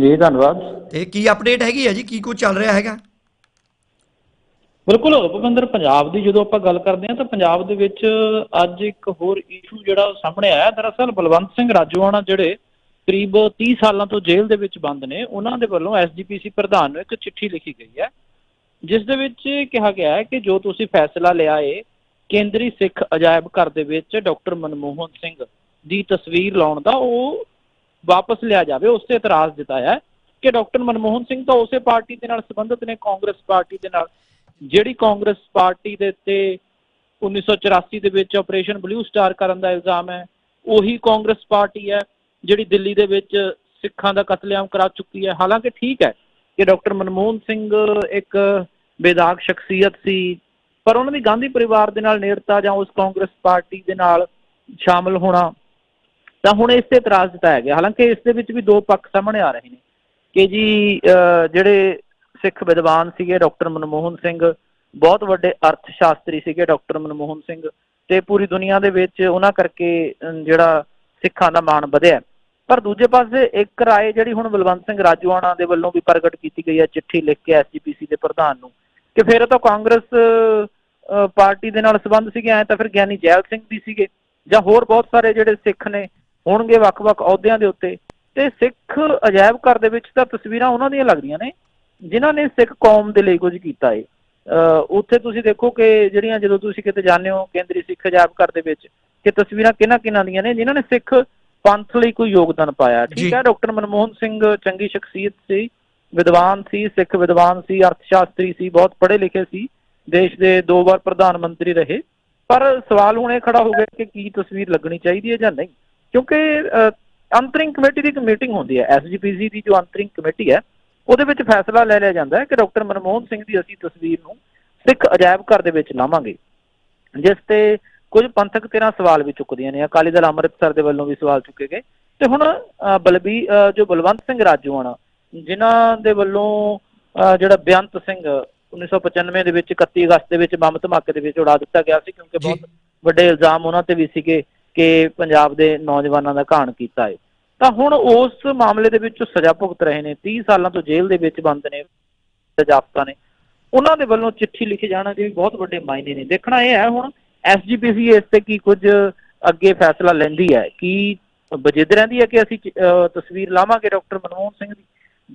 ਜੀ ਧੰਨਵਾਦ। ਤੇ ਕੀ ਅਪਡੇਟ ਹੈਗੀ ਹੈ ਜੀ? ਕੀ ਕੁਝ ਚੱਲ ਰਿਹਾ ਹੈਗਾ? ਬਿਲਕੁਲ ਭੁਪਿੰਦਰ ਪੰਜਾਬ ਦੀ ਜਦੋਂ ਆਪਾਂ ਗੱਲ ਕਰਦੇ ਹਾਂ ਤਾਂ ਪੰਜਾਬ ਦੇ ਵਿੱਚ ਅੱਜ ਇੱਕ ਹੋਰ ਇਸ਼ੂ ਜਿਹੜਾ ਸਾਹਮਣੇ ਆਇਆ। ਦਰਅਸਲ ਬਲਵੰਤ ਸਿੰਘ ਰਾਜੋਆਣਾ ਜਿਹੜੇ ਕਰੀਬ 30 ਸਾਲਾਂ ਤੋਂ ਜੇਲ੍ਹ ਦੇ ਵਿੱਚ ਬੰਦ ਨੇ ਉਹਨਾਂ ਦੇ ਵੱਲੋਂ ਐਸਜੀਪੀਸੀ ਪ੍ਰਧਾਨ ਨੂੰ ਇੱਕ ਚਿੱਠੀ ਲਿਖੀ ਗਈ ਹੈ ਜਿਸ ਦੇ ਵਿੱਚ ਕਿਹਾ ਗਿਆ ਹੈ ਕਿ ਜੋ ਤੁਸੀਂ ਫੈਸਲਾ ਲਿਆ ਏ ਕੇਂਦਰੀ ਸਿੱਖ ਅਜਾਇਬ ਘਰ ਦੇ ਵਿੱਚ ਡਾਕਟਰ ਮਨਮੋਹਨ ਸਿੰਘ ਦੀ ਤਸਵੀਰ ਲਾਉਣ ਦਾ ਉਹ ਵਾਪਸ ਲਿਆ ਜਾਵੇ, ਉਸ ਤੇ ਇਤਰਾਜ਼ ਜਤਾਇਆ ਕਿ ਡਾਕਟਰ ਮਨਮੋਹਨ ਸਿੰਘ ਤਾਂ ਉਸੇ ਪਾਰਟੀ ਦੇ ਨਾਲ ਸੰਬੰਧਿਤ ਨੇ, ਕਾਂਗਰਸ ਪਾਰਟੀ ਦੇ ਨਾਲ। ਜਿਹੜੀ ਕਾਂਗਰਸ ਪਾਰਟੀ ਦੇ ਉੱਤੇ 1984 ਦੇ ਵਿੱਚ ਆਪਰੇਸ਼ਨ ਬਲੂ ਸਟਾਰ ਕਰਨ ਦਾ ਇਲਜ਼ਾਮ ਹੈ, ਉਹੀ ਕਾਂਗਰਸ ਪਾਰਟੀ ਹੈ, ਜਿਹੜੀ ਦਿੱਲੀ ਦੇ ਵਿੱਚ ਸਿੱਖਾਂ ਦਾ ਕਤਲੇਆਮ ਕਰਾ ਚੁੱਕੀ ਹੈ। ਹਾਲਾਂਕਿ ਠੀਕ ਹੈ ਕਿ ਡਾਕਟਰ ਮਨਮੋਹਨ ਸਿੰਘ ਇੱਕ ਬੇਦਾਗ ਸ਼ਖਸੀਅਤ ਸੀ, ਪਰ ਉਹਨਾਂ ਦੀ ਗਾਂਧੀ ਪਰਿਵਾਰ ਦੇ ਨਾਲ ਨੇੜਤਾ ਜਾਂ ਉਸ ਕਾਂਗਰਸ ਪਾਰਟੀ ਦੇ ਨਾਲ ਸ਼ਾਮਲ ਹੋਣਾ ਤਾਂ ਹੁਣ ਇਸ ਤੇ ਇਤਰਾਜ਼ ਜਤਾਇਆ ਗਿਆ। ਹਾਲਾਂਕਿ ਇਸ ਦੇ ਵਿੱਚ ਵੀ ਦੋ ਪੱਖ ਸਾਹਮਣੇ ਆ ਰਹੇ ਨੇ ਕਿ ਜੀ ਅਹ, ਜਿਹੜੇ ਸਿੱਖ ਵਿਦਵਾਨ ਸੀਗੇ ਡਾਕਟਰ ਮਨਮੋਹਨ ਸਿੰਘ ਬਹੁਤ ਵੱਡੇ ਅਰਥ ਸ਼ਾਸਤਰੀ ਸੀਗੇ ਡਾਕਟਰ ਮਨਮੋਹਨ ਸਿੰਘ ਤੇ ਪੂਰੀ ਦੁਨੀਆ ਦੇ ਵਿੱਚ ਉਹਨਾਂ ਕਰਕੇ ਜਿਹੜਾ ਸਿੱਖਾਂ ਦਾ ਮਾਣ ਵਧਿਆ। ਪਰ ਦੂਜੇ ਪਾਸੇ ਇੱਕ ਰਾਏ ਜਿਹੜੀ ਹੁਣ ਬਲਵੰਤ ਸਿੰਘ ਰਾਜੂਆਣਾ ਦੇ ਵੱਲੋਂ ਵੀ ਪ੍ਰਗਟ ਕੀਤੀ ਗਈ ਹੈ ਚਿੱਠੀ ਲਿਖ ਕੇ ਐਸਜੀਪੀਸੀ ਦੇ ਪ੍ਰਧਾਨ ਨੂੰ ਕਿ ਫਿਰ ਤਾਂ ਕਾਂਗਰਸ ਪਾਰਟੀ ਦੇ ਨਾਲ ਸੰਬੰਧ ਸੀਗੇ ਐ ਤਾਂ ਫਿਰ ਗਿਆਨੀ ਜੈਲ ਸਿੰਘ ਵੀ ਸੀਗੇ ਜਾਂ ਹੋਰ ਬਹੁਤ ਸਾਰੇ ਜਿਹੜੇ ਸਿੱਖ ਨੇ ਹੋਣਗੇ ਵੱਖ-ਵੱਖ ਅਹੁਦਿਆਂ ਦੇ ਉੱਤੇ। ਤੇ ਸਿੱਖ ਅਜਾਇਬ ਘਰ ਦੇ ਵਿੱਚ ਤਾਂ ਤਸਵੀਰਾਂ ਉਹਨਾਂ ਦੀਆਂ ਲੱਗਦੀਆਂ ਨੇ ਜਿਨ੍ਹਾਂ ਨੇ ਸਿੱਖ ਕੌਮ ਦੇ ਲਈ ਕੁਝ ਕੀਤਾ ਏ। ਉੱਥੇ ਤੁਸੀਂ ਦੇਖੋ ਕਿ ਜਿਹੜੀਆਂ ਜਦੋਂ ਤੁਸੀਂ ਕਿਤੇ ਜਾਂਦੇ ਹੋ ਕੇਂਦਰੀ ਸਿੱਖ ਅਜਾਇਬ ਘਰ ਦੇ ਵਿੱਚ ਕਿ ਤਸਵੀਰਾਂ ਕਿਹਨਾਂ ਕਿਹਨਾਂ ਦੀਆਂ ਨੇ ਜਿਨ੍ਹਾਂ ਨੇ ਸਿੱਖ ਪੰਥ ਲਈ ਕੋਈ ਯੋਗਦਾਨ ਪਾਇਆ। ਠੀਕ ਹੈ ਡਾਕਟਰ ਮਨਮੋਹਨ ਸਿੰਘ ਚੰਗੀ ਸ਼ਖਸੀਅਤ ਸੀ ਵਿਦਵਾਨ ਸੀ ਸਿੱਖ ਵਿਦਵਾਨ ਸੀ ਅਰਥ ਸ਼ਾਸਤਰੀ ਸੀ ਬਹੁਤ ਪੜ੍ਹੇ ਲਿਖੇ ਸੀ ਦੇਸ਼ ਦੇ ਦੋ ਵਾਰ ਪ੍ਰਧਾਨ ਮੰਤਰੀ ਰਹੇ। ਪਰ ਸਵਾਲ ਹੁਣ ਇਹ ਖੜਾ ਹੋ ਗਿਆ ਕਿ ਕੀ ਤਸਵੀਰ ਲੱਗਣੀ ਚਾਹੀਦੀ ਹੈ ਜਾਂ ਨਹੀਂ? ਕਿਉਂਕਿ ਅੰਤਰਿੰਗ ਕਮੇਟੀ ਦੀ ਇੱਕ ਮੀਟਿੰਗ ਹੁੰਦੀ ਹੈ ਐਸਜੀਪੀਸੀ ਦੀ ਜੋ ਅੰਤਰਿੰਗ ਕਮੇਟੀ ਹੈ ਉਹਦੇ ਵਿੱਚ ਫੈਸਲਾ ਲੈ ਲਿਆ ਜਾਂਦਾ ਹੈ ਕਿ ਡਾਕਟਰ ਮਨਮੋਹਨ ਸਿੰਘ ਦੀ ਅਸੀਂ ਤਸਵੀਰ ਨੂੰ ਸਿੱਖ ਅਜਾਇਬ ਘਰ ਦੇ ਵਿੱਚ ਲਾਵਾਂਗੇ ਜਿਸ ਤੇ ਕੁਝ ਪੰਥਕ ਧਿਰਾਂ ਸਵਾਲ ਵੀ ਚੁੱਕਦੀਆਂ ਨੇ ਅਕਾਲੀ ਦਲ ਅੰਮ੍ਰਿਤਸਰ ਦੇ ਵੱਲੋਂ ਵੀ ਸਵਾਲ ਚੁੱਕੇ ਗਏ ਤੇ ਹੁਣ ਬਲਬੀ ਜੋ ਬਲਵੰਤ ਸਿੰਘ ਰਾਜੂਆਣਾ ਜਿਨ੍ਹਾਂ ਦੇ ਵੱਲੋਂ ਜਿਹੜਾ ਬੇਅੰਤ ਸਿੰਘ 1995 ਦੇ ਵਿੱਚ 31 ਅਗਸਤ ਦੇ ਵਿੱਚ ਬੰਬ ਧਮਾਕੇ ਦੇ ਵਿੱਚ ਉਡਾ ਦਿੱਤਾ ਗਿਆ ਸੀ ਕਿਉਂਕਿ। ਬਹੁਤ ਵੱਡੇ ਇਲਜ਼ਾਮ ਉਹਨਾਂ ਤੇ ਵੀ ਸੀਗੇ ਕਿ ਪੰਜਾਬ ਦੇ ਨੌਜਵਾਨਾਂ ਦਾ ਘਾਣ ਕੀਤਾ ਹੈ ਤਾਂ ਹੁਣ ਉਸ ਮਾਮਲੇ ਦੇ ਵਿੱਚ ਸਜ਼ਾ ਭੁਗਤ ਰਹੇ ਨੇ 30 ਸਾਲਾਂ ਤੋਂ ਜੇਲ੍ਹ ਦੇ ਵਿੱਚ ਬੰਦ ਨੇ ਸਜ਼ਾਫਤਾ ਨੇ। ਉਹਨਾਂ ਦੇ ਵੱਲੋਂ ਚਿੱਠੀ ਲਿਖੀ ਜਾਣਾ ਦੇ ਵੀ ਬਹੁਤ ਵੱਡੇ ਮਾਇਨੇ ਨੇ। ਦੇਖਣਾ ਇਹ ਹੈ ਹੁਣ ਐਸਜੀਪੀਸੀ ਇਸ ਤੇ ਕੀ ਕੁਝ ਅੱਗੇ ਫੈਸਲਾ ਲੈਂਦੀ ਹੈ। ਕਿ ਵਜਿੱਦ ਰਹਿੰਦੀ ਹੈ ਕਿ ਅਸੀਂ ਤਸਵੀਰ ਲਾਵਾਂਗੇ ਡਾਕਟਰ ਮਨਮੋਹਨ ਸਿੰਘ ਦੀ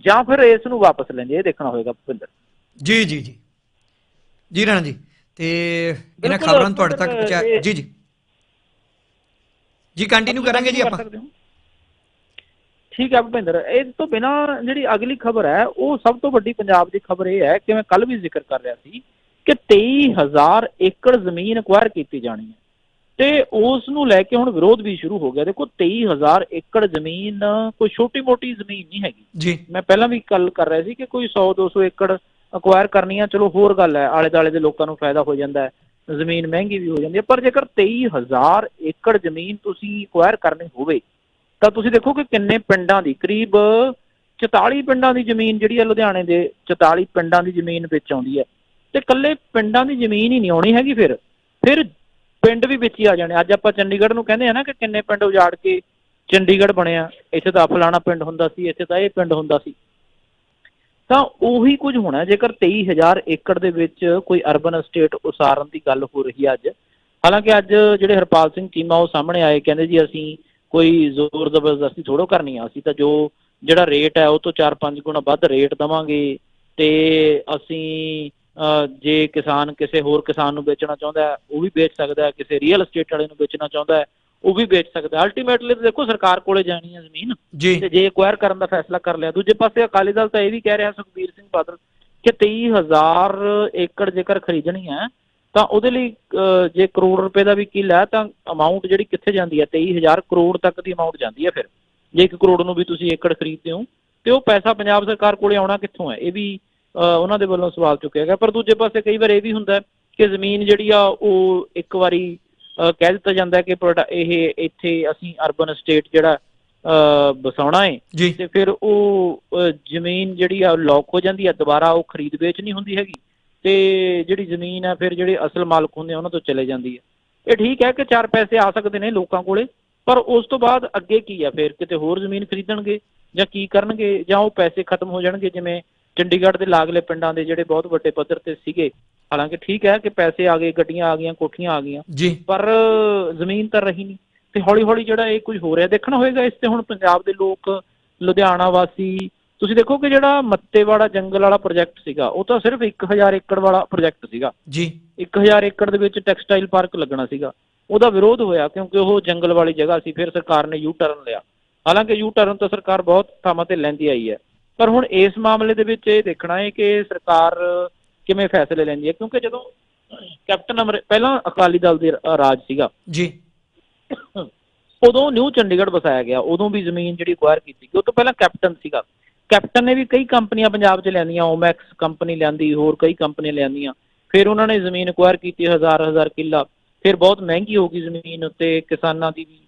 ਜਾਂ ਫਿਰ ਇਸ ਨੂੰ ਵਾਪਸ ਲੈਂਦੀ ਇਹ ਦੇਖਣਾ ਹੋਏਗਾ ਭੁਪਿੰਦਰ। ਜੀ ਜੀ ਜੀ। ਜੀ ਰਾਣਾ ਜੀ ਤੇ ਇਹਨਾਂ ਖਬਰਾਂ ਤੁਹਾਡੇ ਤੱਕ ਇਹ- ਜੀ ਜੀ। ਜੀ ਕੰਟੀਨਿਊ ਕਰਾਂਗੇ ਜੀ ਆਪਾਂ। ਠੀਕ ਹੈ ਭੁਪਿੰਦਰ ਇਸ ਤੋਂ ਬਿਨਾ ਜਿਹੜੀ ਅਗਲੀ ਖਬਰ ਹੈ ਉਹ ਸਭ ਤੋਂ ਵੱਡੀ ਪੰਜਾਬ ਦੀ ਖਬਰ ਇਹ ਹੈ ਕਿ ਮੈਂ ਕੱਲ ਵੀ ਜ਼ਿਕਰ ਕਰ ਰਿਹਾ ਸੀ ਕਿ 23000 ਏਕੜ ਜ਼ਮੀਨ ਅਕਵਾਇਰ ਕੀਤੀ ਜਾਣੀ ਹੈ। ਤੇ ਉਸ ਨੂੰ ਲੈ ਕੇ ਹੁਣ ਵਿਰੋਧ ਵੀ ਸ਼ੁਰੂ ਹੋ ਗਿਆ। ਦੇਖੋ 23000 ਏਕੜ ਜ਼ਮੀਨ ਕੋਈ ਛੋਟੀ-ਮੋਟੀ ਜ਼ਮੀਨ ਨਹੀਂ ਹੈਗੀ। ਜੀ। ਮੈਂ ਪਹਿਲਾਂ ਵੀ ਗੱਲ ਕਰ ਰਿਹਾ ਸੀ ਕਿ ਕੋਈ 100 200 ਏਕੜ ਅਕਵਾਇਰ ਕਰਨੀ ਆ ਚਲੋ ਹੋਰ ਗੱਲ ਹੈ ਆਲੇ ਦਾਲੇ ਦੇ ਲੋਕਾਂ ਨੂੰ ਫਾਇਦਾ ਹੋ ਜਾਂਦਾ ਹੈ। ਜ਼ਮੀਨ ਮਹਿੰਗੀ ਵੀ ਹੋ ਜਾਂਦੀ ਹੈ, ਪਰ ਜੇਕਰ 23000 ਏਕੜ ਜ਼ਮੀਨ ਤੁਸੀਂ ਅਕਵਾਇਰ ਕਰਨੀ ਹੋਵੇ, ਤਾਂ ਤੁਸੀਂ ਦੇਖੋ ਕਿ ਕਿੰਨੇ ਪਿੰਡਾਂ ਦੀ, ਕਰੀਬ 44 ਪਿੰਡਾਂ ਦੀ ਜ਼ਮੀਨ ਜਿਹੜੀ ਹੈ ਲੁਧਿਆਣੇ ਦੇ 44 ਪਿੰਡਾਂ ਦੀ ਜ਼ਮੀਨ ਵਿੱਚ ਆਉਂਦੀ ਹੈ। ਤੇ ਇਕੱਲੇ ਪਿੰਡਾਂ ਦੀ ਜ਼ਮੀਨ ਹੀ ਨਹੀਂ ਆਉਣੀ ਹੈਗੀ ਫਿਰ। ਫਿਰ ਪਿੰਡ ਵੀ ਵਿੱਚ ਹੀ ਆ ਜਾਣੇ। ਅੱਜ ਆਪਾਂ ਚੰਡੀਗੜ੍ਹ ਨੂੰ ਕਹਿੰਦੇ ਆ ਨਾ ਕਿ ਕਿੰਨੇ ਪਿੰਡ ਉਜਾੜ ਕੇ ਚੰਡੀਗੜ੍ਹ ਬਣਿਆ। ਇੱਥੇ ਤਾਂ ਫਲਾਣਾ ਪਿੰਡ ਹੁੰਦਾ ਸੀ, ਇੱਥੇ ਤਾਂ ਇਹ ਪਿੰਡ ਹੁੰਦਾ ਸੀ। ਤਾਂ ਉਹੀ ਕੁਝ ਹੋਣਾ ਹੈ। ਜੇਕਰ 23000 ਏਕੜ ਦੇ ਵਿੱਚ ਕੋਈ ਅਰਬਨ ਅਸਟੇਟ ਉਸਾਰਨ ਦੀ ਗੱਲ ਹੋ ਰਹੀ ਹੈ ਅੱਜ, ਹਾਲਾਂਕਿ ਅੱਜ ਜਿਹੜੇ ਹਰਪਾਲ ਸਿੰਘ ਚੀਮਾ ਉਹ ਸਾਹਮਣੇ ਆਏ, ਕਹਿੰਦੇ ਜੀ ਅਸੀਂ ਕੋਈ ਜ਼ੋਰ ਜ਼ਬਰਦਸਤੀ ਥੋੜੋ ਕਰਨੀ ਆ, ਅਸੀਂ ਤਾਂ ਜੋ ਜਿਹੜਾ ਰੇਟ ਹੈ ਉਹ ਤੋਂ 4-5 ਗੁਣਾ ਵੱਧ ਰੇਟ ਦਵਾਂਗੇ ਤੇ ਅਸੀਂ ਜੇ ਕਿਸਾਨ ਕਿਸੇ ਹੋਰ ਕਿਸਾਨ ਨੂੰ ਵੇਚਣਾ ਚਾਹੁੰਦਾ ਉਹ ਵੀ ਵੇਚ ਸਕਦਾ ਕਿਸੇ ਰੀਅਲ ਏਸਟੇਟ ਵਾਲੇ ਨੂੰ ਵੇਚਣਾ ਚਾਹੁੰਦਾ ਉਹ ਵੀ ਵੇਚ ਸਕਦਾ। ਅਲਟੀਮੇਟਲੀ ਦੇਖੋ ਸਰਕਾਰ ਕੋਲੇ ਜਾਣੀ ਹੈ ਜ਼ਮੀਨ ਤੇ ਜੇ ਐਕਵਾਇਰ ਕਰਨ ਦਾ ਫੈਸਲਾ ਕਰ ਲਿਆ। ਦੂਜੇ ਪਾਸੇ ਅਕਾਲੀ ਦਲ ਤਾਂ ਇਹ ਵੀ ਕਹਿ ਰਿਹਾ ਸੁਖਬੀਰ ਸਿੰਘ ਬਾਦਲ ਕਿ 23000 ਏਕੜ ਜੇਕਰ ਖਰੀਦਣੀ ਹੈ ਤਾਂ ਉਹਦੇ ਲਈ ਜੇ ਕਰੋੜ ਰੁਪਏ ਦਾ ਵੀ ਕਿੱਲਾ ਤਾਂ ਅਮਾਉਂਟ ਜਿਹੜੀ ਕਿੱਥੇ ਜਾਂਦੀ ਹੈ? 23000 ਕਰੋੜ ਤੱਕ ਦੀ ਅਮਾਉਂਟ ਜਾਂਦੀ ਹੈ ਫਿਰ। ਜੇ 1 ਕਰੋੜ ਨੂੰ ਵੀ ਤੁਸੀਂ ਏਕੜ ਖਰੀਦਦੇ ਹੋ ਤੇ ਉਹ ਪੈਸਾ ਪੰਜਾਬ ਸਰਕਾਰ ਕੋਲੇ ਆਉਣਾ ਕਿੱਥੋਂ ਹੈ? ਇਹ ਵੀ ਉਹਨਾਂ ਦੇ ਵੱਲੋਂ ਸਵਾਲ ਚੁੱਕਿਆ ਗਿਆ। ਪਰ ਦੂਜੇ ਪਾਸੇ ਕਈ ਵਾਰ ਇਹ ਵੀ ਹੁੰਦਾ ਕਿ ਜ਼ਮੀਨ ਜਿਹੜੀ ਆ ਉਹ ਇੱਕ ਵਾਰੀ ਕਹਿ ਦਿੱਤਾ ਜਾਂਦਾ ਕਿ ਇਹ ਇੱਥੇ ਅਸੀਂ ਅਰਬਨ ਸਟੇਟ ਜਿਹੜਾ ਅਹ, ਵਸਾਉਣਾ ਹੈ ਤੇ ਫਿਰ ਉਹ ਜ਼ਮੀਨ ਜਿਹੜੀ ਆ ਲੌਕ ਹੋ ਜਾਂਦੀ ਹੈ ਦੁਬਾਰਾ ਉਹ ਖਰੀਦ ਵੇਚ ਨਹੀਂ ਹੁੰਦੀ ਹੈਗੀ। ਤੇ ਜਿਹੜੀ ਜ਼ਮੀਨ ਹੈ ਫਿਰ ਜਿਹੜੇ ਅਸਲ ਮਾਲਕ ਹੁੰਦੇ ਆ ਉਹਨਾਂ ਤੋਂ ਚਲੇ ਜਾਂਦੀ ਹੈ ਇਹ ਠੀਕ ਹੈ ਕਿ ਚਾਰ ਪੈਸੇ ਆ ਸਕਦੇ ਨੇ ਲੋਕਾਂ ਕੋਲੇ ਪਰ ਉਸ ਤੋਂ ਬਾਅਦ ਅੱਗੇ ਕੀ ਆ? ਫਿਰ ਕਿਤੇ ਹੋਰ ਜ਼ਮੀਨ ਖਰੀਦਣਗੇ ਜਾਂ ਕੀ ਕਰਨਗੇ? ਜਾਂ ਉਹ ਪੈਸੇ ਖਤਮ ਹੋ ਜਾਣਗੇ? ਜਿਵੇਂ ਚੰਡੀਗੜ੍ਹ ਦੇ ਲਾਗਲੇ ਪਿੰਡਾਂ ਦੇ ਜਿਹੜੇ ਬਹੁਤ ਵੱਡੇ ਪੱਧਰ ਤੇ ਸੀਗੇ ਹਾਲਾਂਕਿ ਠੀਕ ਹੈ ਕਿ ਪੈਸੇ ਆ ਗਏ ਗੱਡੀਆਂ ਆ ਗਈਆਂ ਕੋਠੀਆਂ ਆ ਗਈਆਂ। ਜੀ। ਪਰ ਜ਼ਮੀਨ ਤਾਂ ਰਹੀ ਨਹੀਂ। ਤੇ ਹੌਲੀ ਹੌਲੀ ਜਿਹੜਾ ਇਹ ਕੁਝ ਹੋ ਰਿਹਾ ਦੇਖਣਾ ਹੋਏਗਾ ਇਸ ਤੇ ਹੁਣ ਪੰਜਾਬ ਦੇ ਲੋਕ ਲੁਧਿਆਣਾ ਵਾਸੀ ਤੁਸੀਂ ਦੇਖੋ ਕਿ ਜਿਹੜਾ ਮੱਤੇਵਾੜਾ ਜੰਗਲ ਵਾਲਾ ਪ੍ਰੋਜੈਕਟ ਸੀਗਾ ਉਹ ਤਾਂ ਸਿਰਫ 1000 ਏਕੜ ਵਾਲਾ ਪ੍ਰੋਜੈਕਟ ਸੀਗਾ। ਜੀ। 1000 ਏਕੜ ਦੇ ਵਿੱਚ ਟੈਕਸਟਾਈਲ ਪਾਰਕ ਲੱਗਣਾ ਸੀਗਾ। ਉਹਦਾ ਵਿਰੋਧ ਹੋਇਆ ਕਿਉਂਕਿ ਉਹ ਜੰਗਲ ਵਾਲੀ ਜਗ੍ਹਾ ਸੀ ਫਿਰ ਸਰਕਾਰ ਨੇ ਯੂ ਟਰਨ ਲਿਆ। ਹਾਲਾਂਕਿ ਯੂ ਟਰਨ ਤਾਂ ਸਰਕਾਰ ਬਹੁਤ ਥਾਵਾਂ ਤੇ ਲੈਂਦੀ ਆਈ ਹੈ। ਪਰ ਹੁਣ ਇਸ ਮਾਮਲੇ ਦੇ ਵਿੱਚ ਇਹ ਦੇਖਣਾ ਹੈ ਕਿ ਸਰਕਾਰ ਕਿਵੇਂ ਫੈਸਲੇ ਲੈਂਦੀ ਹੈ? ਕਿਉਂਕਿ ਜਦੋਂ ਕੈਪਟਨ ਅਮਰ ਪਹਿਲਾਂ ਅਕਾਲੀ ਦਲ ਦੇ ਰਾਜ ਸੀਗਾ। ਜੀ। ਉਦੋਂ ਨਿਊ ਚੰਡੀਗੜ੍ਹ ਵਸਾਇਆ ਗਿਆ। ਉਦੋਂ ਵੀ ਜ਼ਮੀਨ ਜਿਹੜੀ ਅਕਵਾਇਰ ਕੀਤੀ ਗਈ। ਉਹ ਤੋਂ ਪਹਿਲਾਂ ਕੈਪਟਨ ਸੀਗਾ। ਕੈਪਟਨ ਨੇ ਵੀ ਕਈ ਕੰਪਨੀਆਂ ਪੰਜਾਬ 'ਚ ਲੈਂਦੀਆਂ ਓਮੈਕਸ ਕੰਪਨੀ ਲੈਂਦੀ ਹੋਰ ਕਈ ਕੰਪਨੀਆਂ ਲੈਂਦੀਆਂ ਫਿਰ ਉਹਨਾਂ ਨੇ ਜ਼ਮੀਨ ਅਕਵਾਇਰ ਕੀਤੀ ਹਜ਼ਾਰ ਹਜ਼ਾਰ ਕਿੱਲਾ। ਫਿਰ ਬਹੁਤ ਮਹਿੰਗੀ ਹੋ ਗਈ ਜ਼ਮੀਨ ਉੱਤੇ। ਕਿਸਾਨਾਂ ਦੀ ਵੀ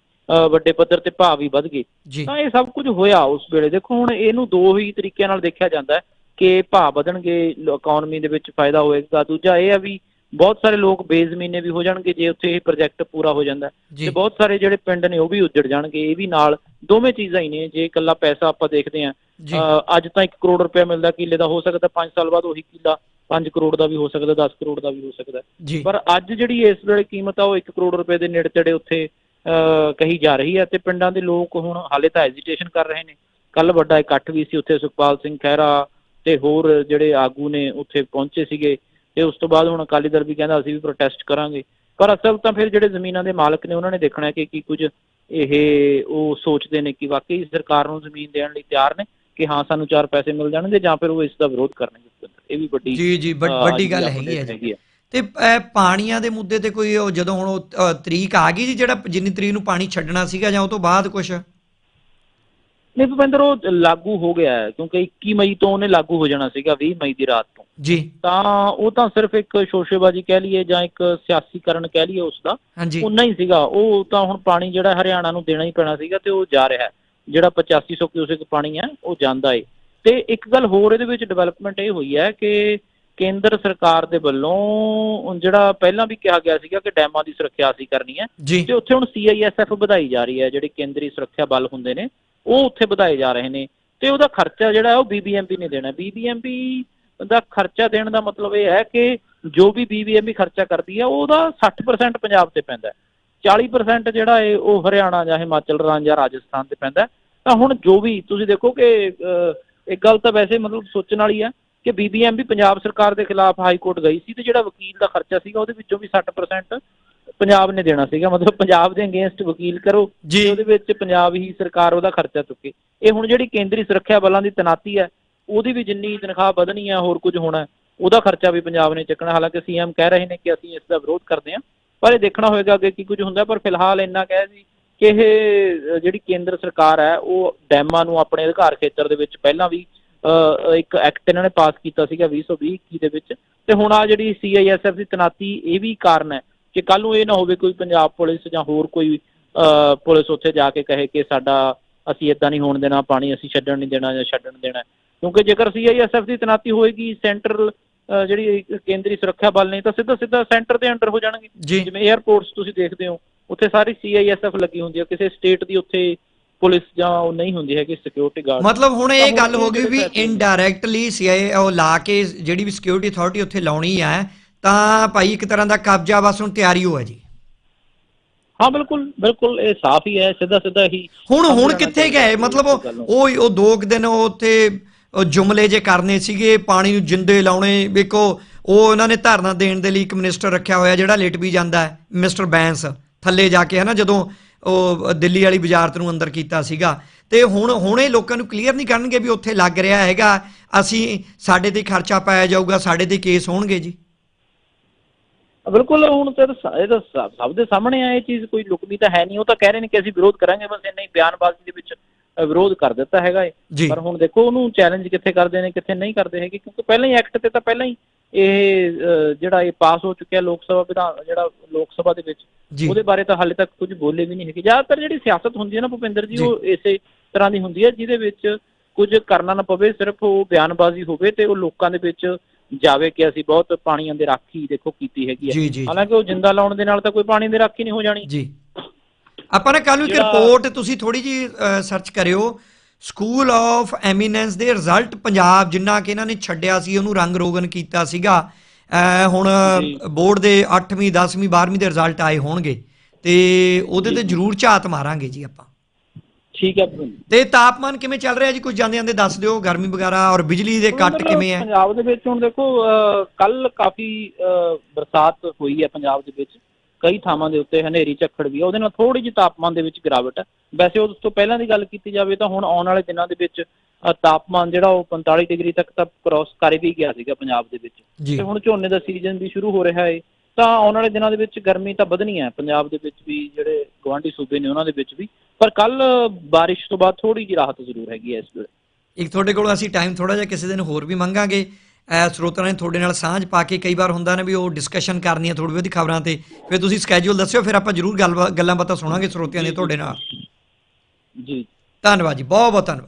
ਵੱਡੇ ਪੱਧਰ ਤੇ ਭਾਅ ਵੀ ਵੱਧ ਗਏ। ਤਾਂ ਇਹ ਸਭ ਕੁਝ ਹੋਇਆ ਉਸ ਵੇਲੇ। ਦੇਖੋ ਹੁਣ ਇਹਨੂੰ ਦੋ ਹੀ ਤਰੀਕਿਆਂ ਨਾਲ ਦੇਖਿਆ ਜਾਂਦਾ ਹੈ। ਕਿ ਭਾਅ ਵਧਣਗੇ ਇਕਨੋਮੀ ਦੇ ਵਿੱਚ ਫਾਇਦਾ ਹੋਏਗਾ। ਦੂਜਾ ਇਹ ਆ ਵੀ ਬਹੁਤ ਸਾਰੇ ਲੋਕ ਬੇਜ਼ਮੀਨੇ ਵੀ ਹੋ ਜਾਣਗੇ ਜੇ ਉੱਥੇ ਇਹ ਪ੍ਰੋਜੈਕਟ ਪੂਰਾ ਹੋ ਜਾਂਦਾ। ਤੇ ਬਹੁਤ ਸਾਰੇ ਜਿਹੜੇ ਪਿੰਡ ਨੇ ਉਹ ਵੀ ਉੱਜੜ ਜਾਣਗੇ। ਇਹ ਵੀ ਨਾਲ ਦੋਵੇਂ ਚੀਜ਼ਾਂ ਹੀ ਨੇ। ਜੇ ਇਕੱਲਾ ਪੈਸਾ ਆਪਾਂ ਦੇਖਦੇ ਅਹ ਅੱਜ ਤਾਂ 1 ਕਰੋੜ ਰੁਪਏ ਮਿਲਦਾ ਕਿੱਲੇ ਦਾ ਹੋ ਸਕਦਾ 5 ਸਾਲ ਬਾਅਦ ਉਹੀ ਕਿੱਲਾ 5 ਕਰੋੜ ਦਾ ਵੀ ਹੋ ਸਕਦਾ 10 ਕਰੋੜ ਦਾ ਵੀ ਹੋ ਸਕਦਾ। ਪਰ ਅੱਜ ਜਿਹੜੀ ਇਸ ਵੇਲੇ ਕੀਮਤ ਆ ਉਹ 1 ਕਰੋੜ ਰੁਪਏ ਦੇ ਨੇੜੇ ਤੇੜੇ ਉੱਥੇ ਕਹੀ ਜਾ ਰਹੀ ਹੈ ਤੇ ਪਿੰਡਾਂ ਦੇ ਲੋਕ ਹੁਣ ਹਾਲੇ ਤਾਂ ਹੈਜ਼ਿਟੇਸ਼ਨ ਕਰ ਰਹੇ ਨੇ। ਕੱਲ ਵੱਡਾ ਇਕੱਠ ਵੀ ਸੀ ਉੱਥੇ ਸੁਖਪਾਲ ਸਿੰਘ ਖਹਿਰਾ ਤੇ ਹੋਰ ਜਿਹੜੇ ਆਗੂ ਨੇ ਉੱਥੇ ਪਹੁੰਚੇ ਸੀਗੇ ਤੇ ਉਸ ਤੋਂ ਬਾਅਦ ਹੁਣ ਅਕਾਲੀ ਦਲ ਵੀ ਕਹਿੰਦਾ ਅਸੀਂ ਵੀ ਪ੍ਰੋਟੈਸਟ ਕਰਾਂਗੇ। ਪਰ ਅਸਲ ਤਾਂ ਫਿਰ ਜਿਹੜੇ ਜ਼ਮੀਨਾਂ ਦੇ ਮਾਲਕ ਨੇ ਉਹਨਾਂ ਨੇ ਦੇਖਣਾ ਹੈ ਕਿ ਕੀ ਕੁਝ ਇਹ ਉਹ ਸੋਚਦੇ ਨੇ ਕਿ ਵਾਕਈ ਸਰਕਾਰ ਨੂੰ ਜ਼ਮੀਨ ਦੇਣ ਲਈ ਤਿਆਰ ਨੇ ਕਿ ਹਾਂ ਸਾਨੂੰ ਚਾਰ ਪੈਸੇ ਮਿਲ ਜਾਣਗੇ ਜਾਂ ਫਿਰ ਉਹ ਇਸ ਦਾ ਵਿਰੋਧ ਕਰਨਗੇ ਇਹ ਵੀ ਵੱਡੀ ਜੀ ਜੀ ਵੱਡ- ਗੱਲ ਹੈਗੀ ਹੈ ਤੇ ਪਾਣੀਆਂ ਦੇ ਮੁੱਦੇ ਤੇ ਕੋਈ ਜਦੋਂ ਹੁਣ ਉਹ ਤਰੀਕ ਆ ਗਈ ਜੀ ਜਿਹੜਾ ਜਿੰਨੀ ਤਰੀਕ ਨੂੰ ਪਾਣੀ ਛੱਡਣਾ ਸੀਗਾ ਜਾਂ ਉਹ ਤੋਂ ਬਾਅਦ ਕੁਝ ਨਹੀਂ ਭੁਪਿੰਦਰ ਉਹ ਲਾਗੂ ਹੋ ਗਿਆ ਹੈ ਕਿਉਂਕਿ 21 ਮਈ ਤੋਂ ਉਹਨੇ ਲਾਗੂ ਹੋ ਜਾਣਾ ਸੀਗਾ 20 ਮਈ ਦੀ ਰਾਤ ਤੋਂ। ਜੀ। ਤਾਂ ਉਹ ਤਾਂ ਸਿਰਫ ਇੱਕ ਸ਼ੋਸ਼ੇਬਾਜ਼ੀ ਕਹਿ ਲਈਏ ਜਾਂ ਇੱਕ ਸਿਆਸੀਕਰਨ ਕਹਿ ਲਈਏ ਉਸ ਦਾ। ਹਾਂਜੀ। ਉਨਾ ਹੀ ਸੀਗਾ। ਉਹ ਤਾਂ ਹੁਣ ਪਾਣੀ ਜਿਹੜਾ ਹਰਿਆਣਾ ਨੂੰ ਦੇਣਾ ਹੀ ਪੈਣਾ ਸੀਗਾ ਤੇ ਉਹ ਜਾ ਰਿਹਾ ਹੈ। ਜਿਹੜਾ 8500 ਕਿਊਸਿਕ ਪਾਣੀ ਹੈ ਉਹ ਜਾਂਦਾ ਏ। ਤੇ ਇੱਕ ਗੱਲ ਹੋਰ ਇਹਦੇ ਵਿੱਚ ਡਿਵੈਲਪਮੈਂਟ ਇਹ ਹੋਈ ਹੈ ਕਿ ਕੇਂਦਰ ਸਰਕਾਰ ਦੇ ਵੱਲੋਂ ਜਿਹੜਾ ਪਹਿਲਾਂ ਵੀ ਕਿਹਾ ਗਿਆ ਸੀਗਾ ਕਿ ਡੈਮਾਂ ਦੀ ਸੁਰੱਖਿਆ ਅਸੀਂ ਕਰਨੀ ਹੈ ਜੀ। ਤੇ ਉੱਥੇ ਹੁਣ ਸੀਆਈਐਸਐਫ ਵਧਾਈ ਜਾ ਰਹੀ ਹੈ ਜਿਹੜੇ ਕੇਂਦਰੀ ਸੁਰੱਖਿਆ ਬਲ ਹੁੰਦੇ ਨੇ। ਉਹ ਉੱਥੇ ਵਧਾਏ ਜਾ ਰਹੇ ਨੇ ਤੇ ਉਹਦਾ ਖਰਚਾ ਜਿਹੜਾ ਹੈ ਉਹ ਬੀਬੀਐਮਪੀ ਨੇ ਦੇਣਾ। ਬੀਬੀਐਮਪੀ ਦਾ ਖਰਚਾ ਦੇਣ ਦਾ ਮਤਲਬ ਇਹ ਹੈ ਕਿ ਜੋ ਵੀ ਬੀਬੀਐਮਪੀ ਖਰਚਾ ਕਰਦੀ ਹੈ ਉਹਦਾ 60% ਪੰਜਾਬ ਤੇ ਪੈਂਦਾ ਹੈ। 40% ਜਿਹੜਾ ਹੈ ਉਹ ਹਰਿਆਣਾ ਜਾਂ ਹਿਮਾਚਲ ਰਾਂ ਜਾਂ ਰਾਜਸਥਾਨ ਤੇ ਪੈਂਦਾ ਤਾਂ ਹੁਣ ਜੋ ਵੀ ਤੁਸੀਂ ਦੇਖੋ ਕਿ ਅਹ, ਇੱਕ ਗੱਲ ਤਾਂ ਵੈਸੇ ਮਤਲਬ ਸੋਚਣ ਵਾਲੀ ਹੈ ਕਿ ਬੀਬੀਐਮਪੀ ਪੰਜਾਬ ਸਰਕਾਰ ਦੇ ਖਿਲਾਫ ਹਾਈ ਕੋਰਟ ਗਈ ਸੀ ਤੇ ਜਿਹੜਾ ਵਕੀਲ ਦਾ ਖਰਚਾ ਸੀਗਾ ਉਹਦੇ ਵਿੱਚੋਂ ਵੀ 60% ਪੰਜਾਬ ਨੇ ਦੇਣਾ ਸੀਗਾ ਮਤਲਬ ਪੰਜਾਬ ਦੇ ਅਗੇਂਸਟ ਵਕੀਲ ਕਰੋ ਤੇ ਉਹਦੇ ਵਿੱਚ ਪੰਜਾਬ ਹੀ ਸਰਕਾਰ ਉਹਦਾ ਖਰਚਾ ਚੁੱਕੇ। ਇਹ ਹੁਣ ਜਿਹੜੀ ਕੇਂਦਰੀ ਸੁਰੱਖਿਆ ਬਲਾਂ ਦੀ ਤਨਾਤੀ ਹੈ ਉਹਦੀ ਵੀ ਜਿੰਨੀ ਤਨਖਾਹ ਵਧਣੀ ਹੈ ਹੋਰ ਕੁਝ ਹੋਣਾ ਉਹਦਾ ਖਰਚਾ ਵੀ ਪੰਜਾਬ ਨੇ ਚੱਕਣਾ। ਹਾਲਾਂਕਿ ਸੀਐਮ ਕਹਿ ਰਹੇ ਨੇ ਕਿ ਅਸੀਂ ਇਸ ਦਾ ਵਿਰੋਧ ਕਰਦੇ ਹਾਂ ਪਰ ਇਹ ਦੇਖਣਾ ਹੋਏਗਾ ਅੱਗੇ ਕੀ ਕੁਝ ਹੁੰਦਾ। ਪਰ ਫਿਲਹਾਲ ਇੰਨਾ ਕਹਿ ਸੀ ਕਿ ਇਹ ਜਿਹੜੀ ਕੇਂਦਰ ਸਰਕਾਰ ਹੈ ਉਹ ਡੈਮਾਂ ਨੂੰ ਆਪਣੇ ਅਧਿਕਾਰ ਖੇਤਰ ਦੇ ਵਿੱਚ ਪਹਿਲਾਂ ਵੀ ਇੱਕ ਐਕਟ ਇਹਨਾਂ ਨੇ ਪਾਸ ਕੀਤਾ ਸੀਗਾ 2020 21 ਦੇ ਵਿੱਚ। ਤੇ ਹੁਣ ਆ ਜਿਹੜੀ ਸੀਆਈਐਸਐਫ ਦੀ ਤਨਾਤੀ ਇਹ ਵੀ ਕਾਰਨ ਹੈ। ਕਿ ਕੱਲ ਨੂੰ ਇਹ ਨਾ ਹੋਵੇ ਕੋਈ ਪੰਜਾਬ ਪੁਲਿਸ ਜਾਂ ਹੋਰ ਕੋਈ ਪੁਲਿਸ ਉੱਥੇ ਜਾ ਕੇ ਕਹੇ ਕਿ ਸਾਡਾ ਅਸੀਂ ਇਦਾਂ ਨਹੀਂ ਹੋਣ ਦੇਣਾ ਪਾਣੀ ਅਸੀਂ ਛੱਡਣ ਨਹੀਂ ਦੇਣਾ ਜਾਂ ਛੱਡਣ ਦੇਣਾ। ਕਿਉਂਕਿ ਜੇਕਰ ਸੀਆਈਐਸਐਫ ਦੀ ਤਨਾਤੀ ਹੋਏਗੀ ਸੈਂਟਰਲ ਜਿਹੜੀ ਕੇਂਦਰੀ ਸੁਰੱਖਿਆ ਬਲ ਨੇ ਤਾਂ ਸਿੱਧਾ ਸਿੱਧਾ ਸੈਂਟਰ ਦੇ ਅੰਡਰ ਹੋ ਜਾਣਗੇ। ਜਿਵੇਂ 에ਅਰਪੋਰਟਸ ਤੁਸੀਂ ਦੇਖਦੇ ਹੋ ਉੱਥੇ ਸਾਰੀ ਸੀਆਈਐਸਐਫ ਲੱਗੀ ਹੁੰਦੀ ਹੈ। ਕਿਸੇ ਸਟੇਟ ਦੀ ਉੱਥੇ ਪੁਲਿਸ ਜਾਂ ਉਹ ਨਹੀਂ ਹੁੰਦੀ ਹੈਗੀ ਸਿਕਿਉਰਿਟੀ ਗਾਰਡ ਮਤਲਬ ਹੁਣ ਇਹ ਗੱਲ ਹੋ ਗਈ ਵੀ ਇਨਡਾਇਰੈਕਟਲੀ ਸੀਆਈਏ ਉਹ ਲਾ ਕੇ ਜਿਹੜੀ ਵੀ ਸਿਕਿਉਰਿਟੀ ਅਥਾਰਟੀ ਉੱਥੇ ਲਾਉਣੀ ਹੈ ਤਾਂ ਭਾਈ ਇੱਕ ਤਰ੍ਹਾਂ ਦਾ ਕਬਜ਼ਾ ਬਸ ਹੁਣ ਤਿਆਰੀ ਹੋ ਹੈ ਜੀ। ਹਾਂ ਬਿਲਕੁਲ ਬਿਲਕੁਲ ਇਹ ਸਾਫ਼ ਹੀ ਹੈ ਸਿੱਧਾ ਸਿੱਧਾ ਹੀ ਹੁਣ ਹੁਣ ਕਿੱਥੇ ਗਏ? ਮਤਲਬ ਉਹ। ਉਹ ਦੋ ਕੁ ਦਿਨ ਉਹ ਉੱਥੇ ਜੁਮਲੇ ਜੇ ਕਰਨੇ ਸੀਗੇ ਪਾਣੀ ਨੂੰ ਜਿੰਦੇ ਲਾਉਣੇ ਵੇਖੋ ਉਹ ਉਹਨਾਂ ਨੇ ਧਰਨਾ ਦੇਣ ਦੇ ਲਈ ਇੱਕ ਮਿਨਿਸਟਰ ਰੱਖਿਆ ਹੋਇਆ ਜਿਹੜਾ ਲਿਟ ਵੀ ਜਾਂਦਾ ਹੈ ਮਿਸਟਰ ਬੈਂਸ ਥੱਲੇ ਜਾ ਕੇ ਹੈ ਨਾ ਜਦੋਂ ਉਹ ਦਿੱਲੀ ਵਾਲੀ ਵਜ਼ਾਰਤ ਨੂੰ ਅੰਦਰ ਕੀਤਾ ਸੀਗਾ। ਤੇ ਹੁਣ ਹੁਣ ਲੋਕਾਂ ਨੂੰ ਕਲੀਅਰ ਨਹੀਂ ਕਰਨਗੇ ਵੀ ਉੱਥੇ ਲੱਗ ਰਿਹਾ ਹੈਗਾ ਅਸੀਂ ਸਾਡੇ ਤੇ ਖਰਚਾ ਪਾਇਆ ਜਾਊਗਾ ਸਾਡੇ ਤੇ ਕੇਸ ਹੋਣਗੇ ਜੀ। ਬਿਲਕੁਲ ਹੁਣ ਤੇ ਇਹ ਤਾਂ ਸਭ ਦੇ ਸਾਹਮਣੇ ਆ ਇਹ ਚੀਜ਼ ਕੋਈ ਲੁਕਵੀ ਤਾਂ ਹੈ ਨਹੀਂ। ਉਹ ਤਾਂ ਕਹਿ ਰਹੇ ਨੇ ਕਿ ਅਸੀਂ ਵਿਰੋਧ ਕਰਾਂਗੇ ਬਸ ਇੰਨਾ ਹੀ ਬਿਆਨਬਾਜ਼ੀ ਦੇ ਵਿੱਚ ਵਿਰੋਧ ਕਰ ਦਿੱਤਾ ਹੈਗਾ ਏ ਪਰ ਹੁਣ ਦੇਖੋ ਉਹਨੂੰ ਚੈਲੰਜ ਕਿੱਥੇ ਕਰਦੇ ਨੇ ਕਿੱਥੇ ਨਹੀਂ ਕਰਦੇ ਹੈਗੇ ਕਿਉਂਕਿ ਪਹਿਲਾਂ ਹੀ ਐਕਟ ਤੇ ਤਾਂ ਪਹਿਲਾਂ ਹੀ ਇਹ ਜਿਹੜਾ ਇਹ ਪਾਸ ਹੋ ਚੁੱਕਿਆ ਲੋਕ ਸਭਾ ਵਿਧਾਨ ਜਿਹੜਾ ਲੋਕ ਸਭਾ ਦੇ ਵਿੱਚ ਉਹਦੇ ਬਾਰੇ ਤਾਂ ਹਾਲੇ ਤੱਕ ਕੁਝ ਬੋਲੇ ਵੀ ਨਹੀਂ ਹੈਗੇ। ਜ਼ਿਆਦਾਤਰ ਜਿਹੜੀ ਸਿਆਸਤ ਹੁੰਦੀ ਹੈ ਨਾ ਭੁਪਿੰਦਰ ਜੀ। ਉਹ ਇਸੇ ਤਰ੍ਹਾਂ ਦੀ ਹੁੰਦੀ ਹੈ ਜਿਹਦੇ ਵਿੱਚ ਕੁਝ ਕਰਨਾ ਨਾ ਪਵੇ ਸਿਰਫ ਉਹ ਬਿਆਨਬਾਜ਼ੀ ਹੋਵੇ ਤੇ ਉਹ ਲੋਕਾਂ ਦੇ ਵਿੱਚ ਜਾਵੇ ਕਿ ਅਸੀਂ ਬਹੁਤ ਪਾਣੀਆਂ ਦੇ ਰਾਖੀ ਦੇਖੋ ਕੀਤੀ ਹੈਗੀ ਹੈ। ਹਾਲਾਂਕਿ ਉਹ ਜਿੰਦਾ ਲਾਉਣ ਦੇ ਨਾਲ ਤਾਂ ਕੋਈ ਪਾਣੀ ਦੀ ਰਾਖੀ ਨਹੀਂ ਹੋ ਜਾਣੀ। ਜੀ। ਆਪਾਂ ਨੇ ਕੱਲ ਇੱਕ ਰਿਪੋਰਟ ਤੁਸੀਂ ਥੋੜੀ ਜੀ ਸਰਚ ਕਰਿਓ। ਸਕੂਲ ਆਫ ਐਮੀਨੈਂਸ ਦੇ ਰਿਜ਼ਲਟ ਪੰਜਾਬ ਜਿੰਨਾ ਕਿ ਇਹਨਾਂ ਨੇ ਛੱਡਿਆ ਸੀ ਉਹਨੂੰ ਰੰਗ ਰੋਗਨ ਕੀਤਾ ਸੀਗਾ। ਹੁਣ। ਬੋਰਡ ਦੇ 8ਵੀਂ 10ਵੀਂ 12ਵੀਂ ਦੇ ਰਿਜ਼ਲਟ ਆਏ ਹੋਣਗੇ। ਤੇ ਉਹਦੇ ਤੇ। ਜ਼ਰੂਰ ਝਾਤ ਮਾਰਾਂਗੇ ਜੀ ਆਪਾਂ। ਠੀਕ ਹੈ। ਤੇ ਤਾਪਮਾਨ ਕਿਵੇਂ ਚੱਲ ਰਿਹਾ ਜੀ? ਕੁਝ ਜਾਂਦੇ ਜਾਂਦੇ ਦੱਸ ਦਿਓ ਗਰਮੀ ਵਗੈਰਾ ਔਰ ਬਿਜਲੀ ਦੇ ਕੱਟ ਕਿਵੇਂ ਹੈ? ਪੰਜਾਬ ਦੇ ਵਿੱਚ ਹੁਣ ਦੇਖੋ ਕੱਲ ਕਾਫੀ ਬਰਸਾਤ ਹੋਈ ਹੈ ਪੰਜਾਬ ਦੇ ਵਿੱਚ। ਕਈ ਥਾਵਾਂ ਦੇ ਉੱਤੇ ਹਨੇਰੀ ਝੱਖੜ ਵੀ ਆ ਉਹਦੇ ਨਾਲ ਥੋੜੀ ਜਿਹੀ ਤਾਪਮਾਨ ਦੇ ਵਿੱਚ ਗਿਰਾਵਟ ਹੈ। ਵੈਸੇ ਉਸ ਤੋਂ ਪਹਿਲਾਂ ਦੀ ਗੱਲ ਕੀਤੀ ਜਾਵੇ ਤਾਂ ਹੁਣ ਆਉਣ ਵਾਲੇ ਦਿਨਾਂ ਦੇ ਵਿੱਚ ਤਾਪਮਾਨ ਜਿਹੜਾ ਉਹ 45 ਡਿਗਰੀ ਤੱਕ ਤਾਂ ਕ੍ਰਾਸ ਕਰ ਵੀ ਗਿਆ ਸੀਗਾ ਪੰਜਾਬ ਦੇ ਵਿੱਚ। ਤੇ ਹੁਣ ਝੋਨੇ ਦਾ ਸੀਜ਼ਨ ਵੀ ਸ਼ੁਰੂ ਹੋ ਰਿਹਾ ਹੈ ਤਾਂ ਆਉਣ ਵਾਲੇ ਦਿਨਾਂ ਦੇ ਵਿੱਚ ਗਰਮੀ ਤਾਂ ਵਧਣੀ ਹੈ। ਪੰਜਾਬ ਦੇ ਵਿੱਚ ਵੀ ਜਿਹੜੇ ਗਵਾਂਢੀ ਸੂਬੇ ਨੇ ਉਹਨਾਂ ਦੇ ਵਿੱਚ ਵੀ। ਪਰ ਕੱਲ ਬਾਰਿਸ਼ ਤੋਂ ਬਾਅਦ ਥੋੜੀ ਜਿਹੀ ਰਾਹਤ ਜ਼ਰੂਰ ਹੈਗੀ ਹੈ ਇਸ ਵੇਲੇ। ਇੱਕ ਤੁਹਾਡੇ ਕੋਲ ਅਸੀਂ ਟਾਈਮ ਥੋੜਾ ਜਿਹਾ ਕਿਸੇ ਦਿਨ ਹੋਰ ਵੀ ਮੰਗਾਂਗੇ। ਐ ਸਰੋਤਿਆਂ ਨੇ ਤੁਹਾਡੇ ਨਾਲ ਸਾਂਝ ਪਾ ਕੇ ਕਈ ਵਾਰ ਹੁੰਦਾ ਨਾ ਵੀ ਉਹ ਡਿਸਕਸ਼ਨ ਕਰਨੀ ਹੈ ਥੋੜੀ ਬਹੁਤੀ ਖਬਰਾਂ ਤੇ। ਫਿਰ ਤੁਸੀਂ ਸਕੇਜੂਲ ਦੱਸਿਓ ਫਿਰ ਆਪਾਂ ਜ਼ਰੂਰ ਗੱਲ ਗੱਲਾਂ ਬਾਤਾਂ ਸੁਣਾਂਗੇ ਸਰੋਤਿਆਂ ਦੇ ਤੁਹਾਡੇ ਨਾਲ। ਜੀ। ਧੰਨਵਾਦ ਜੀ ਬਹੁਤ ਬਹੁਤ ਧੰਨਵਾਦ।